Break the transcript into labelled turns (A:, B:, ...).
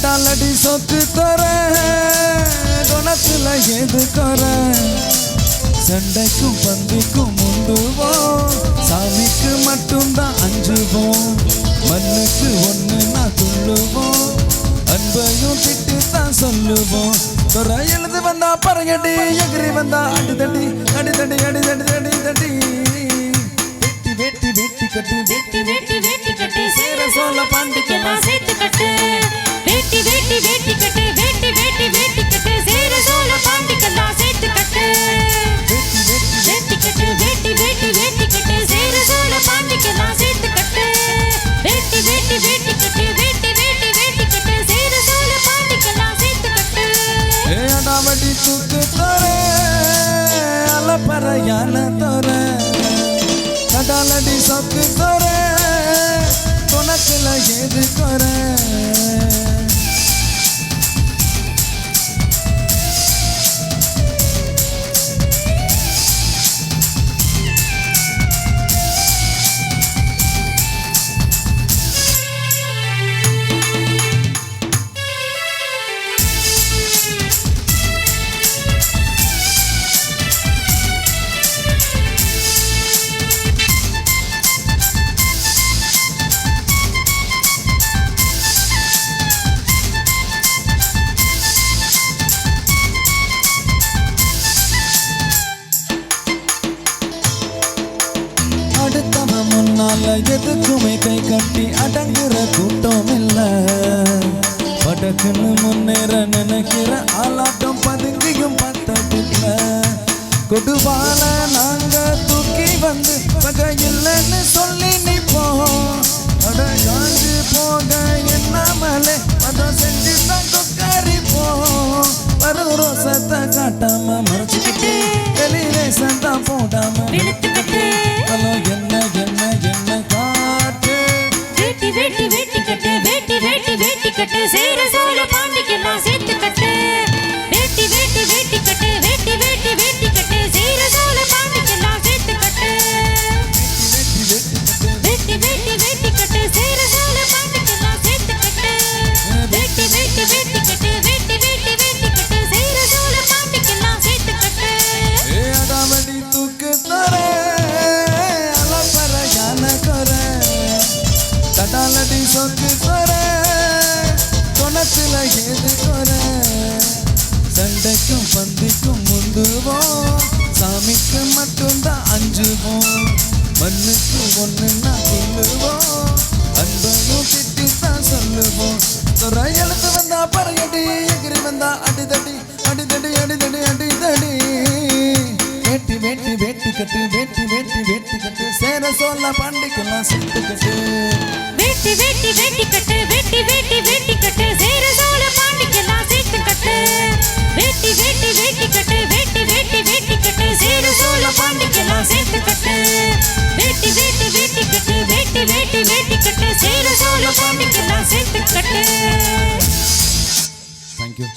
A: சொக்கு தர குணத்துல எது குற சண்டைக்கும் பந்திக்கும் முந்துவோம் சாமிக்கு மட்டும்தான் அஞ்சுவோம். மண்ணுக்கு ஒன்று நான் துள்ளுவோம். அன்பையும் திட்டு தான் சொல்லுவோம். துறை எழுது வந்தா பறங்கடி எகிரி வந்தா அடி தடி அடி தடி அடி தடி தடி தடி வெட்டி வெட்டி வெட்டி கட்டி
B: வேட்டி வேட்டி வேட்டி கட்டு. சேர சோழ பாண்டிக்கெல்லாம்
A: அலப்பறையான தர அடுத்தவன் எதுக்குமே கை கட்டி அடங்குற கூட்டம் இல்ல படக்குன்னு முன்னேற நினைக்கிற ஆளாட்டம் பதுங்கியும் பட்டதில்ல. கொடுவால நாங்க தூக்கி வந்து பகை இல்லைன்னு சொல்லி நிப்போம் அட காஞ்சு போக என்னாமலே அதை செஞ்சு தான்
B: சேர சோழ பாண்டிக்கெல்லாம் சேர்த்து கட்டு.
A: குணத்துல ஏது கொர சண்டைக்கும் பந்திக்கும் முந்துவோம் சாமிக்கு மட்டும்தான் அஞ்சுவோம் மண்ணுக்கு ஒண்ணுன்னா சொல்லுவோம் அன்பையும் திட்டி தான் சொல்லுவோம் துறை எழுத்து வந்தா பறையடி எகிரி வந்தா அடிதடி அடிதடி அடிதடி அடிதடி. வேட்டி வேட்டி வேட்டி கட்டு வேட்டி வேட்டி வேட்டி கட்டு. சேர சோழ பாண்டிக்கெல்லாம் சேர்த்து கட்டு.
B: வேட்டி சேர சோழ பாண்டிக்கெல்லாம் நான் கட்டு
A: தேங்க்யூ